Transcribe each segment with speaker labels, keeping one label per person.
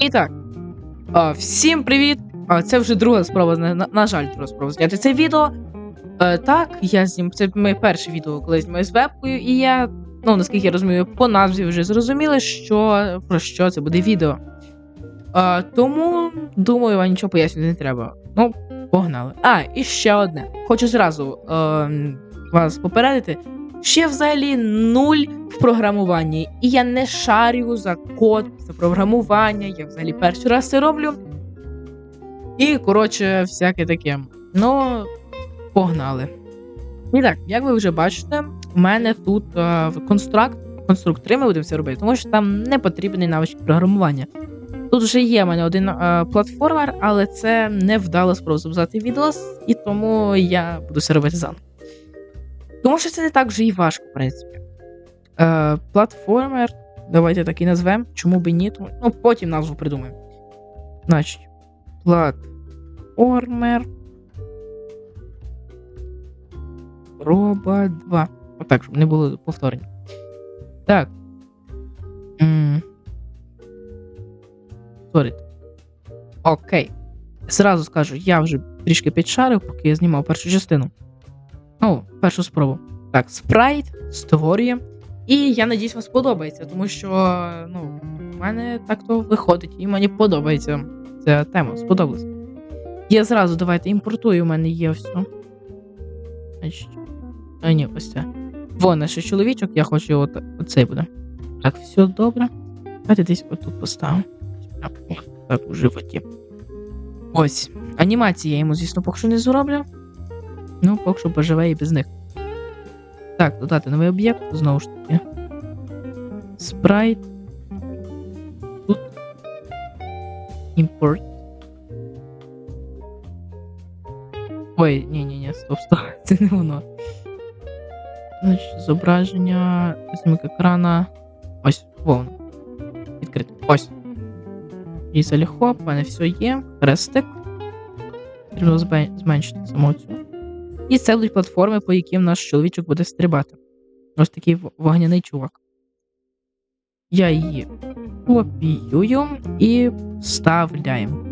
Speaker 1: І так. Всім привіт! Це вже друга спроба, на, на, жаль, друга спроба зняти це відео. Е, так, я знім. Це моє перше відео, коли знімаю з вебкою, і я, ну наскільки я розумію, по назві вже зрозуміли, що про що це буде відео. Е, тому, думаю, вам нічого пояснювати не треба. Ну, погнали. А, і ще одне. Хочу зразу е, вас попередити. Ще взагалі нуль в програмуванні. І я не шарю за код, за програмування. Я взагалі перший раз це роблю. І, коротше, всяке таке. Ну, погнали. І так, як ви вже бачите, у мене тут е, констракт, конструктори ми будемо це робити, тому що там не потрібний навичок програмування. Тут вже є в мене один е, платформер, але це не вдало спроба записати відео, і тому я буду це робити заново. Тому що це не так вже і важко, в принципі. Е, платформер, давайте так і назвемо. Чому би ні? Тому- Ну, потім назву придумаємо. Значить, платформер. Проба 2. Отак, щоб не було повторень. Так. Сорі. Окей. Зразу скажу, я вже трішки підшарив, поки я знімав першу частину. Ну, першу спробу. Так, спрайт створює. І я надіюсь, вам сподобається, тому що ну, в мене так то виходить, і мені подобається ця тема. Сподобалась. Я зразу давайте імпортую, у мене є все. Значить. А ні, ось це. Вон наш чоловічок, я хочу от, оцей буде. Так, все добре. Давайте десь отут поставимо. Так, так, у животі. Ось. Анімації я йому, звісно, поки що не зроблю. Ну, поки що поживе і без них. Так, додати новий об'єкт, знову ж таки. Спрайт. Тут. Import. Ой, ні, ні, ні, стоп, стоп, це не воно. Значить, зображення, знімок екрана. Ось, вон. Відкрити. Ось. І заліхоп, у мене все є. Хрестик. Треба зменшити саму цю. І це будуть платформи, по яким наш чоловічок буде стрибати. Ось такий вогняний чувак. Я її копіюю і вставляємо.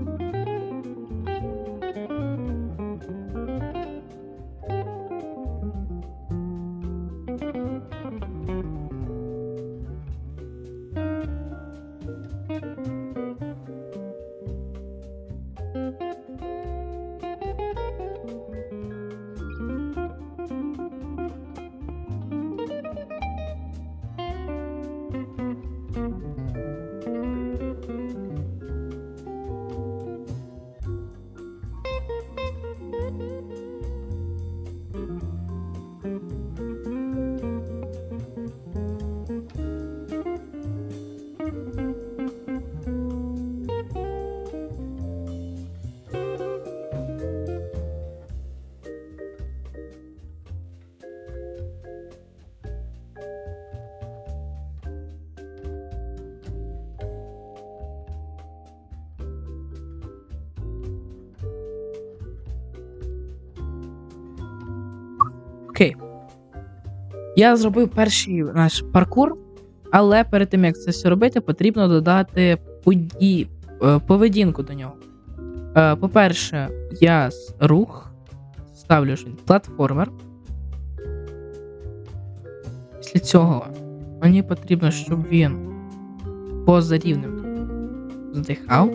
Speaker 1: Я зробив перший наш паркур, але перед тим як це все робити, потрібно додати поді... е, поведінку до нього. Е, По-перше, я рух ставлю що він платформер. Після цього мені потрібно, щоб він поза рівнем здихав.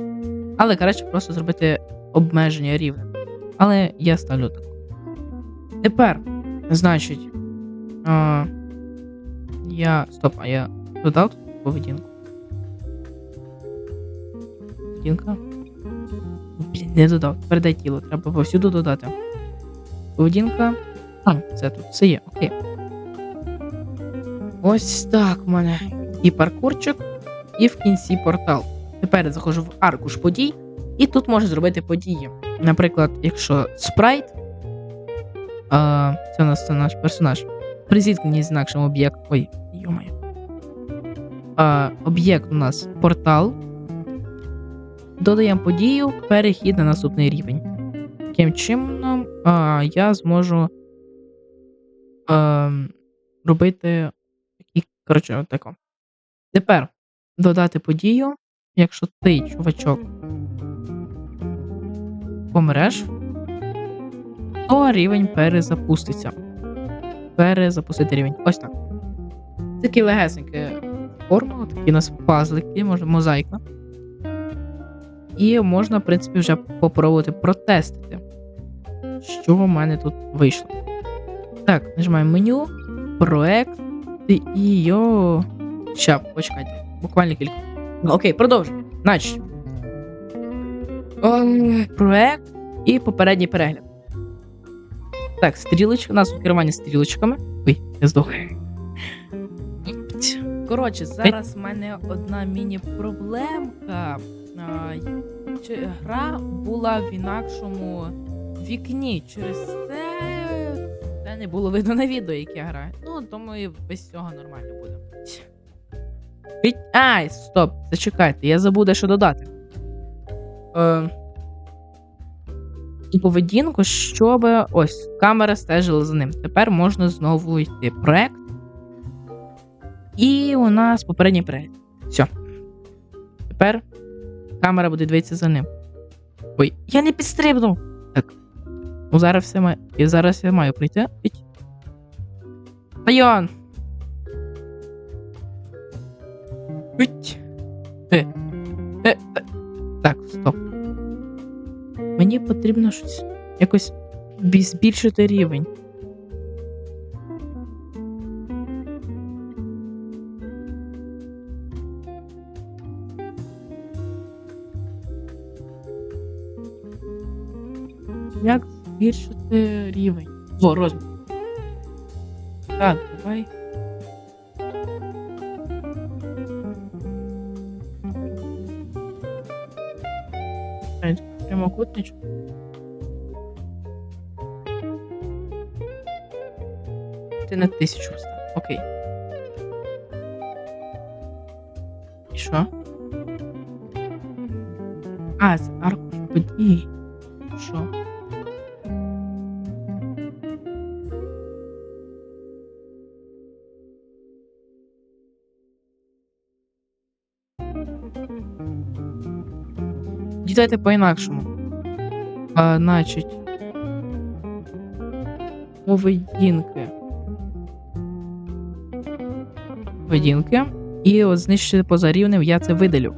Speaker 1: Але краще просто зробити обмеження рівнем. Але я ставлю так. Тепер, значить, а, я. Стоп, а я додав тут поведінку. Поведінка. Блін, не додав. Передай тіло, треба повсюду додати. Поведінка. А, це тут все є, окей. Ось так в мене. І паркурчик, і в кінці портал. Тепер я заходжу в аркуш подій, і тут можу зробити події. Наприклад, якщо спрайт. А, це у нас це наш персонаж. При зіткненні з інакшим об'єкт. Ой, йомаю. Об'єкт у нас портал. Додаємо подію, перехід на наступний рівень. Таким чином, а, я зможу а, робити такі. Коротше, отако. Тепер додати подію. якщо ти, чувачок, помреш, то рівень перезапуститься. Перезапустити рівень. Ось так. Такі легесенькі форма, такі у нас пазлики, може, мозаїка. І можна, в принципі, вже попробувати протестити, що в мене тут вийшло. Так, нажимаємо меню, проект і йо. Ща, почекайте, буквально кілька. Ну, Окей, продовжуємо. Значить. Проект і попередній перегляд. Так, стрілочка. У нас керування стрілочками. Ой, я здох.
Speaker 2: Коротше, зараз в мене одна міні-проблемка. Гра була в інакшому вікні. Через це це не було видно на відео, як я граю. Ну, думаю, без цього нормально буде.
Speaker 1: Ай, стоп, зачекайте, я забув дещо додати. Е, і поведінку, щоб ось камера стежила за ним. Тепер можна знову йти проект. І у нас попередній перегляд. Все. Тепер камера буде дивитися за ним. Ой, я не підстрибнув. Так. Ну зараз все має. І зараз я маю прийти. Піть. Е. Е. е. Так, стоп. Мені потрібно щось якось збільшити рівень. Як збільшити рівень? О, розмір. Так, давай. Прямокутничок. Ти на тисячу поставив. Окей. І що? А, це аркуш подій. Що? Дідайте по-інакшому. А, значить. Поведінки. Поведінки. І от знищити поза рівнем я це видалю.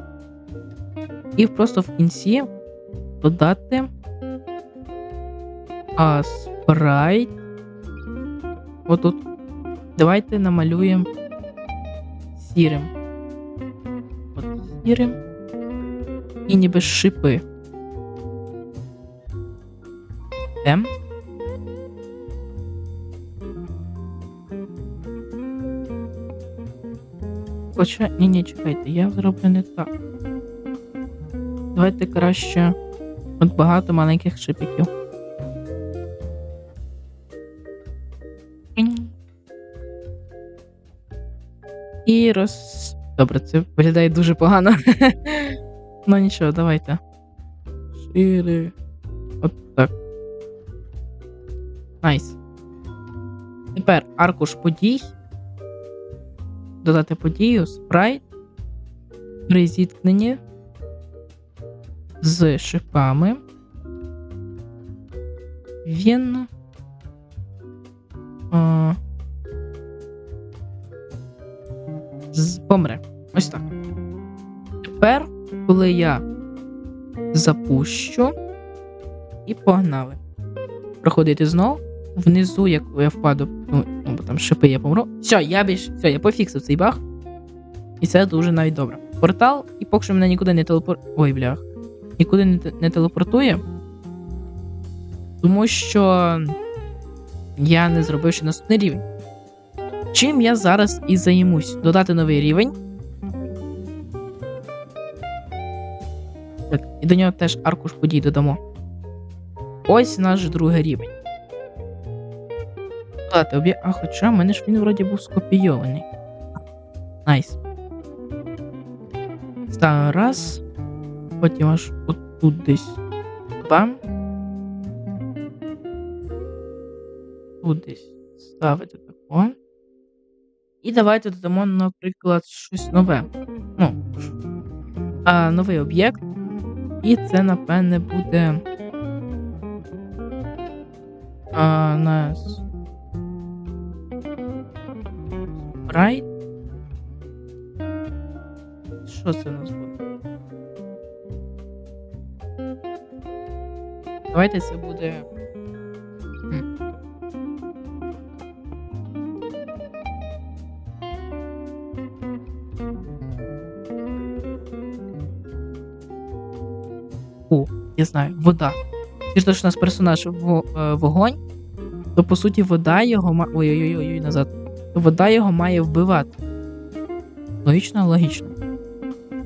Speaker 1: І просто в кінці додати. А спрайт. Отут. Давайте намалюємо сірим. От сірим. І ніби шипи. Тем. Хоча. Ні, ні, чекайте, я зроблю не так. Давайте краще. От багато маленьких шипиків. І роз. Добре, це виглядає дуже погано. ну нічого, давайте. Шире. Найс. Тепер аркуш подій. Додати подію, спрайт. При зіткненні з шипами. Він. А, з- помре. Ось так. Тепер, коли я запущу і погнали. Проходити знов. Внизу, як я впаду, ну, ну бо там шипи я помру. Все, я більш. Все, я пофіксив цей баг. І це дуже навіть добре. Портал, і поки що мене нікуди не телепортує. Ой, блях. Нікуди не, не телепортує. Тому що я не зробив ще наступний рівень. Чим я зараз і займусь? Додати новий рівень. Так, і до нього теж аркуш подій додамо. Ось наш другий рівень. Додати об'єкт. А хоча в мене ж він вроді був скопійований. Найс. Ставимо раз. Потім аж отут десь. Бам. Тут десь ставити тако. І давайте додамо, наприклад, щось нове. Ну. а, новий об'єкт. І це, напевне, буде. А, нас. Спрайт. Що це у нас буде? Давайте це буде. О, я знаю, вода. Ти ж то, що у нас персонаж во, е, вогонь, то по суті вода його має. Ой-ой-ой, назад. Вода його має вбивати. Логічно, логічно.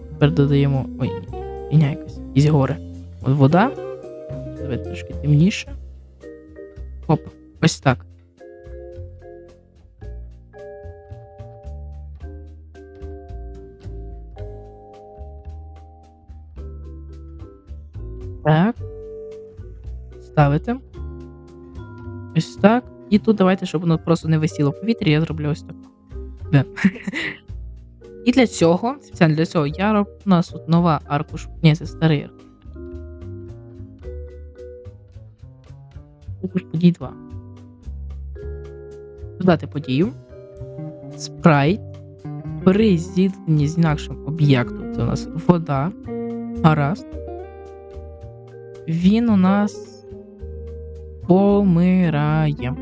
Speaker 1: Тепер додаємо. Ой, міня якась. Із гори. От вода. Давай трошки темніше. Оп, ось так. Так. Ставите. Ось так. І тут давайте, щоб воно просто не висіло в повітрі, я зроблю ось так. Де. І для цього, спеціально для цього, я роблю. У нас тут нова аркуш. Ні, це старий аркуш. Аркуш подій 2. Додати подію. Спрайт. При з інакшим об'єктом. Це у нас вода. Гаразд. Він у нас помирає.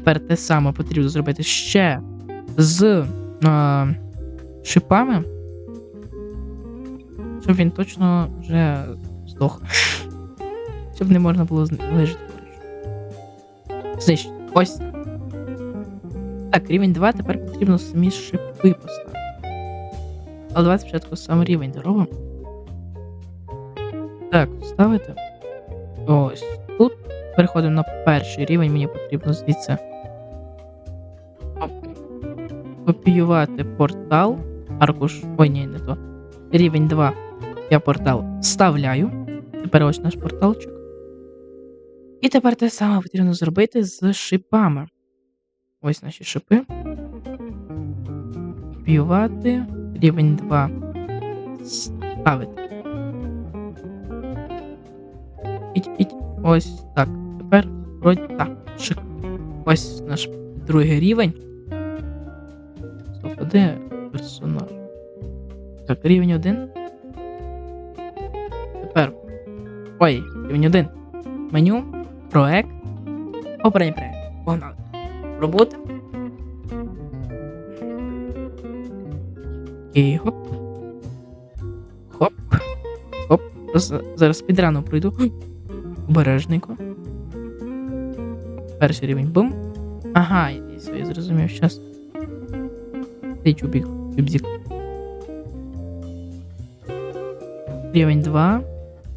Speaker 1: Тепер те саме потрібно зробити ще з а, шипами. Щоб він точно вже здох. Щоб не можна було знижити. Знищити. Ось. Так, рівень 2, тепер потрібно самі шипи поставити. Але давайте спочатку сам рівень доробимо. Так, ставити. Ось. Переходимо на перший рівень, мені потрібно звідси. Копіювати портал. Аркуш. Ой, ні, не то. Рівень 2. Я портал вставляю. Тепер ось наш порталчик. І тепер те саме потрібно зробити з шипами. Ось наші шипи. Копіювати. Рівень 2. Ставити. Іть, іть. Ось так. Тепер вроді так. Шик. Ось наш другий рівень. Стоп, а де персонаж? Так, рівень 1. Тепер. Ой, рівень 1. Меню. Проект. Попередній проект. Погнали. Робота. І хоп. Хоп. Хоп. Зараз підрано пройду. Обережненько. Перший рівень. Бум. Ага, я я своє зрозумів. Щас. Ти чубік. Чубзік. Рівень 2.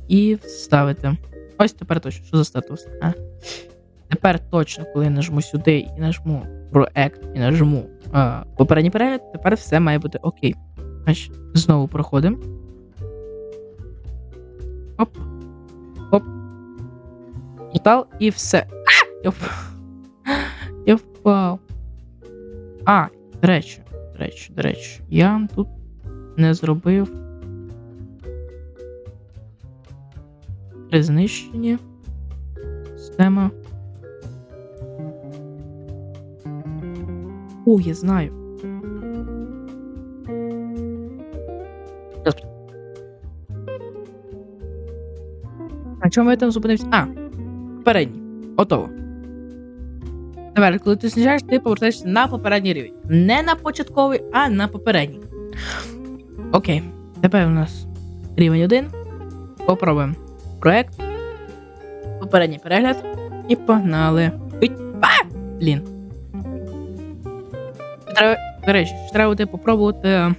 Speaker 1: І вставити. Ось тепер точно. Що за статус? А? Тепер точно, коли я нажму сюди і нажму проект, і нажму а, попередній перегляд, тепер все має бути окей. Значить, знову проходимо. Портал і все. А! Я впав. Я впав. А, до речі, до речі, до речі, я тут не зробив. При знищенні. Система. О, я знаю. На чому я там зупинився? А, попередній. Готово. Тепер, коли ти знижаєш, ти повертаєшся на попередній рівень. Не на початковий, а на попередній. Окей. Тепер у нас рівень 1. Попробуємо. Проект. Попередній перегляд. І погнали. А! Блін. Треба, до речі, треба буде попробувати е,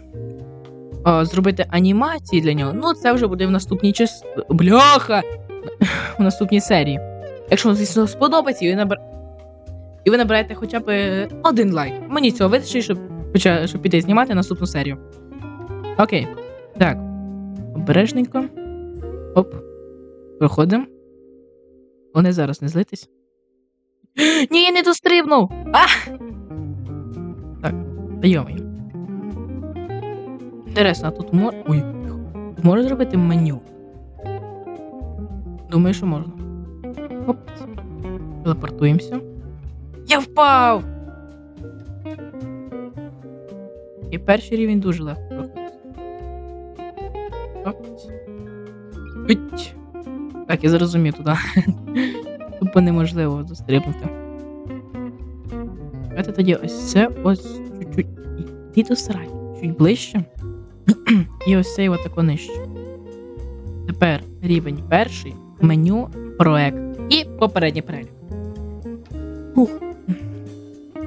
Speaker 1: зробити анімації для нього. Ну, це вже буде в наступній час. Бляха! В наступній серії. Якщо вам, звісно, сподобається, і ви набер... І ви набираєте хоча б е, один лайк. Мені цього вистачить, щоб, поча- щоб піти знімати наступну серію. Окей. Так. Обережненько. Оп. Проходимо. Вони зараз не злитись. Ні, я не дострибнув! А! Так, та йомаю. Інтересно, а тут мож... Ой, можна зробити меню? Думаю, що можна. Оп. Телепортуємося. Я впав! І перший рівень дуже легко проходить. Уть. Так, я зрозумів туди. Тупо неможливо застрибнути. Давайте тоді ось це ось чуть-чуть. Іди до срані, чуть ближче. І ось цей отако нижче. Тепер рівень перший, меню, проект і попередній перелік. Ух.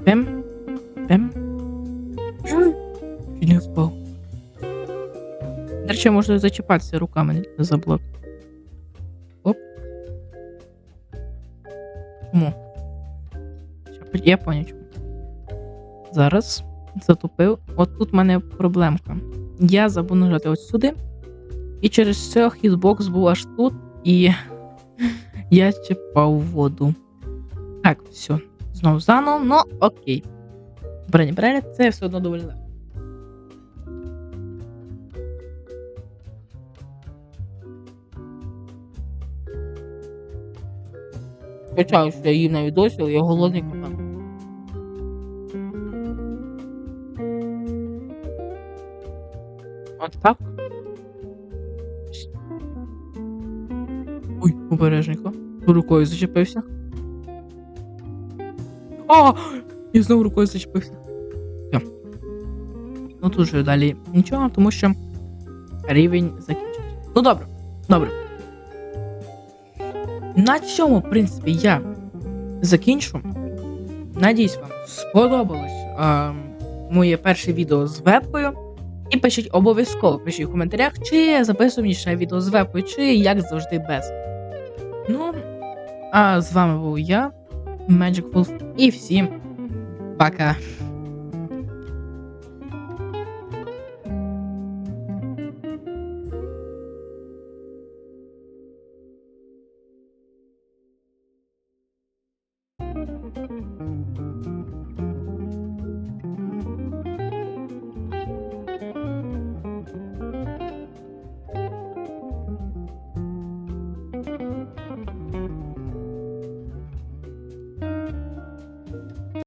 Speaker 1: Бем. Бем. Чуть не впав. До речі, можна зачіпатися руками за блок. Оп. Чому? Я поняв. Зараз затупив. От тут в мене проблемка. Я забув нажати ось сюди. І через це хітбокс був аж тут, і я чіпав воду. Так, все. Знову заново, ну окей. Брені Брені, це все одно доволі легко. Качаю, що я їм на відосі, але я голодний кота. От так. Ой, обережненько. Рукою зачепився. А! Я знову рукою зачепився. Все. Ну тут же далі нічого, тому що рівень закінчився. Ну добре, добре. На цьому, в принципі, я закінчу. Надіюсь, вам сподобалось а, моє перше відео з вебкою. І пишіть обов'язково пишіть в коментарях, чи записую ще відео з вебкою, чи як завжди без. А з вами був я, Magic Wolf, і всім пока.